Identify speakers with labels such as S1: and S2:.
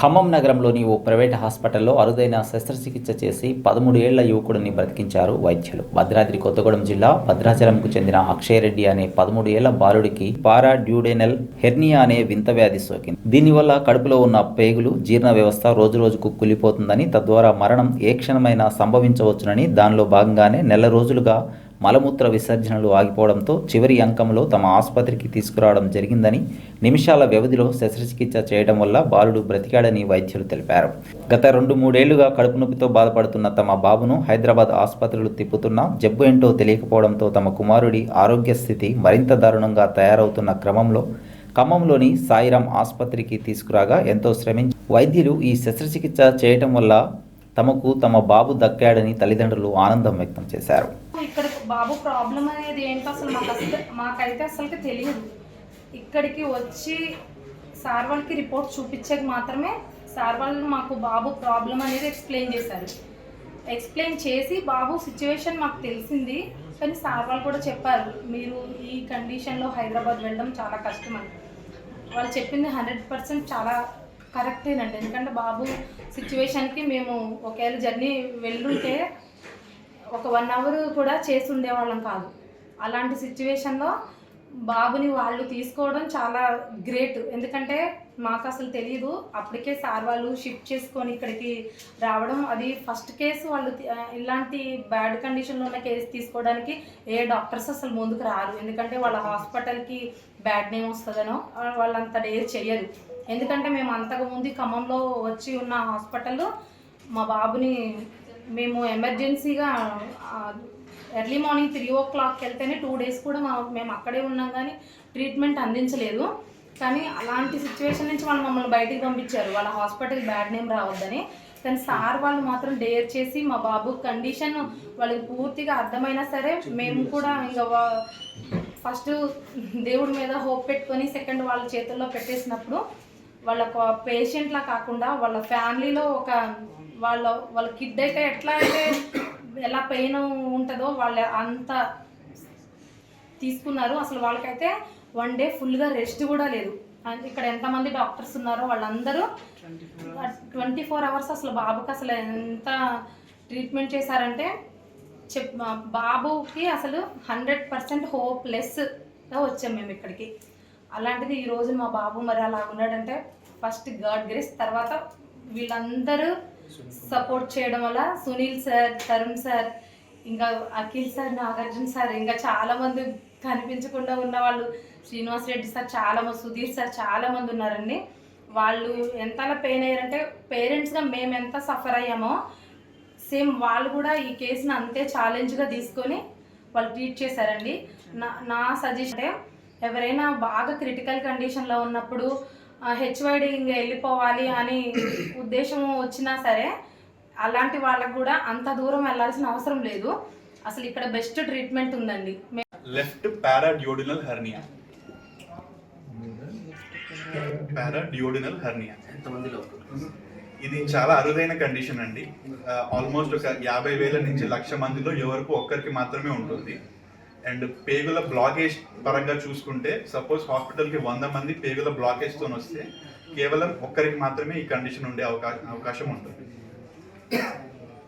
S1: ఖమ్మం నగరంలోని ఓ ప్రైవేట్ హాస్పిటల్లో అరుదైన శస్త్రచికిత్స చేసి పదమూడు ఏళ్ళ యువకుడిని బ్రతికించారు వైద్యులు. భద్రాద్రి కొత్తగూడెం జిల్లా భద్రాచలంకు చెందిన అక్షయ్ రెడ్డి అనే పదమూడు ఏళ్ళ బాలుడికి పారాడ్యూడెనల్ హెర్నియా అనే వింత వ్యాధి సోకింది. దీనివల్ల కడుపులో ఉన్న పేగులు జీర్ణ వ్యవస్థ రోజురోజుకు కులిపోతుందని తద్వారా మరణం ఏ క్షణమైనా సంభవించవచ్చునని దానిలో భాగంగానే నెల రోజులుగా మలమూత్ర విసర్జనలు ఆగిపోవడంతో చివరి అంకంలో తమ ఆసుపత్రికి తీసుకురావడం జరిగిందని నిమిషాల వ్యవధిలో శస్త్రచికిత్స చేయడం వల్ల బాలుడు బ్రతికాడని వైద్యులు తెలిపారు. గత రెండు మూడేళ్ళుగా కడుపు నొప్పితో బాధపడుతున్న తమ బాబును హైదరాబాద్ ఆసుపత్రులు తిప్పుతున్నా జబ్బు ఏంటో తెలియకపోవడంతో తమ కుమారుడి ఆరోగ్య స్థితి మరింత దారుణంగా తయారవుతున్న క్రమంలో ఖమ్మంలోని సాయిరాం ఆసుపత్రికి తీసుకురాగా ఎంతో శ్రమించి వైద్యులు ఈ శస్త్రచికిత్స చేయటం వల్ల తమకు తమ బాబు దక్కాడని తల్లిదండ్రులు ఆనందం వ్యక్తం చేశారు.
S2: ఇక్కడ బాబు ప్రాబ్లం అనేది ఏంటో అసలు మాకు అసలు మాకైతే అసలుకి తెలియదు ఇక్కడికి వచ్చి సార్ వాళ్ళకి రిపోర్ట్ చూపించాక మాత్రమే సార్ వాళ్ళు మాకు బాబు ప్రాబ్లం అనేది ఎక్స్ప్లెయిన్ చేశారు. ఎక్స్ప్లెయిన్ చేసి బాబు సిచ్యువేషన్ మాకు తెలిసింది కానీ సార్ వాళ్ళు కూడా చెప్పారు మీరు ఈ కండిషన్లో హైదరాబాద్ వెళ్ళడం చాలా కష్టం అని. వాళ్ళు చెప్పింది హండ్రెడ్ పర్సెంట్ చాలా కరెక్టేనండి. ఎందుకంటే బాబు సిచ్యువేషన్కి మేము ఒకవేళ జర్నీ వెళ్ళుంటే ఒక వన్ అవర్ కూడా చేసి ఉండేవాళ్ళం కాదు. అలాంటి సిచ్యువేషన్లో బాబుని వాళ్ళు తీసుకోవడం చాలా గ్రేట్. ఎందుకంటే మాకు అసలు తెలియదు అప్పటికే సార్ వాళ్ళు షిఫ్ట్ చేసుకొని ఇక్కడికి రావడం. అది ఫస్ట్ కేసు వాళ్ళు ఇలాంటి బ్యాడ్ కండిషన్లో ఉన్న కేసు తీసుకోవడానికి ఏ డాక్టర్స్ అసలు ముందుకు రారు. ఎందుకంటే వాళ్ళ హాస్పిటల్కి బ్యాడ్ నేమ్ వస్తుందనో వాళ్ళంత డేర్ చేయరు ఎందుకంటే మేము అంతకుముందు ఖమ్మంలో వచ్చి ఉన్న హాస్పిటల్లో మా బాబుని మేము ఎమర్జెన్సీగా ఎర్లీ మార్నింగ్ త్రీ ఓ క్లాక్కి వెళ్తేనే టూ డేస్ కూడా మా మేము అక్కడే ఉన్నాం కానీ ట్రీట్మెంట్ అందించలేదు. కానీ అలాంటి సిచ్యువేషన్ నుంచి వాళ్ళు మమ్మల్ని బయటికి పంపించారు. వాళ్ళ హాస్పిటల్ బ్యాడ్ నేమ్ రావద్దని. కానీ సార్ వాళ్ళు మాత్రం డేర్ చేసి మా బాబు కండిషన్ వాళ్ళకి పూర్తిగా అర్థమైనా సరే మేము కూడా ఇంకా ఫస్ట్ దేవుడి మీద హోప్ పెట్టుకొని సెకండ్ వాళ్ళ చేతుల్లో పెట్టేసినప్పుడు వాళ్ళ పేషెంట్లా కాకుండా వాళ్ళ ఫ్యామిలీలో ఒక వాళ్ళ వాళ్ళ కిడ్ అయితే ఎట్లా అయితే ఎలా పెయిన్ ఉంటుందో వాళ్ళ అంత తీసుకున్నారు. అసలు వాళ్ళకైతే వన్ డే ఫుల్గా రెస్ట్ కూడా లేదు. అండ్ ఇక్కడ ఎంతమంది డాక్టర్స్ ఉన్నారో వాళ్ళందరూ ట్వంటీ ఫోర్ అవర్స్ అసలు బాబుకి అసలు ఎంత ట్రీట్మెంట్ చేశారంటే చెప్ బాబుకి అసలు హండ్రెడ్ పర్సెంట్ హోప్లెస్గా వచ్చాం మేము ఇక్కడికి. అలాంటిది ఈ రోజు మా బాబు మరి అలా ఉన్నాడంటే ఫస్ట్ గాడ్ గ్రేస్ తర్వాత వీళ్ళందరూ సపోర్ట్ చేయడం వల్ల సునీల్ సార్ తరుణ్ సార్ ఇంకా అఖిల్ సార్ నాగార్జున సార్ ఇంకా చాలా మంది కనిపించకుండా ఉన్న వాళ్ళు శ్రీనివాస్ రెడ్డి సార్ చాలా మంది సుధీర్ సార్ చాలా మంది ఉన్నారండి. వాళ్ళు ఎంతలా పెయిన్ అయ్యారంటే పేరెంట్స్గా మేము ఎంత సఫర్ అయ్యామో సేమ్ వాళ్ళు కూడా ఈ కేసుని అంతే ఛాలెంజ్గా తీసుకొని వాళ్ళు ట్రీట్ చేశారండి. నా నా సజెషన్ ఎవరైనా బాగా క్రిటికల్ కండిషన్లో ఉన్నప్పుడు హెచ్వైడి ఇంకా వెళ్ళిపోవాలి అని ఉద్దేశం వచ్చినా సరే అలాంటి వాళ్ళకు కూడా అంత దూరం వెళ్ళాల్సిన అవసరం లేదు. అసలు ఇక్కడ బెస్ట్ ట్రీట్మెంట్ ఉందండి. మే-
S3: left paraduodenal hernia paraduodenal hernia ఇది చాలా అరుదైన కండిషన్ అండి. ఆల్మోస్ట్ ఒక యాభై వేల నుంచి లక్ష మందిలో ఎవరికి ఒక్కరికి మాత్రమే ఉంటుంది. అండ్ పేగుల బ్లాకేజ్ పరంగా చూసుకుంటే సపోజ్ హాస్పిటల్కి వంద మంది పేగుల బ్లాకేజ్తో వస్తే కేవలం ఒక్కరికి మాత్రమే ఈ కండిషన్ ఉండే అవకాశం అవకాశం ఉంటుంది.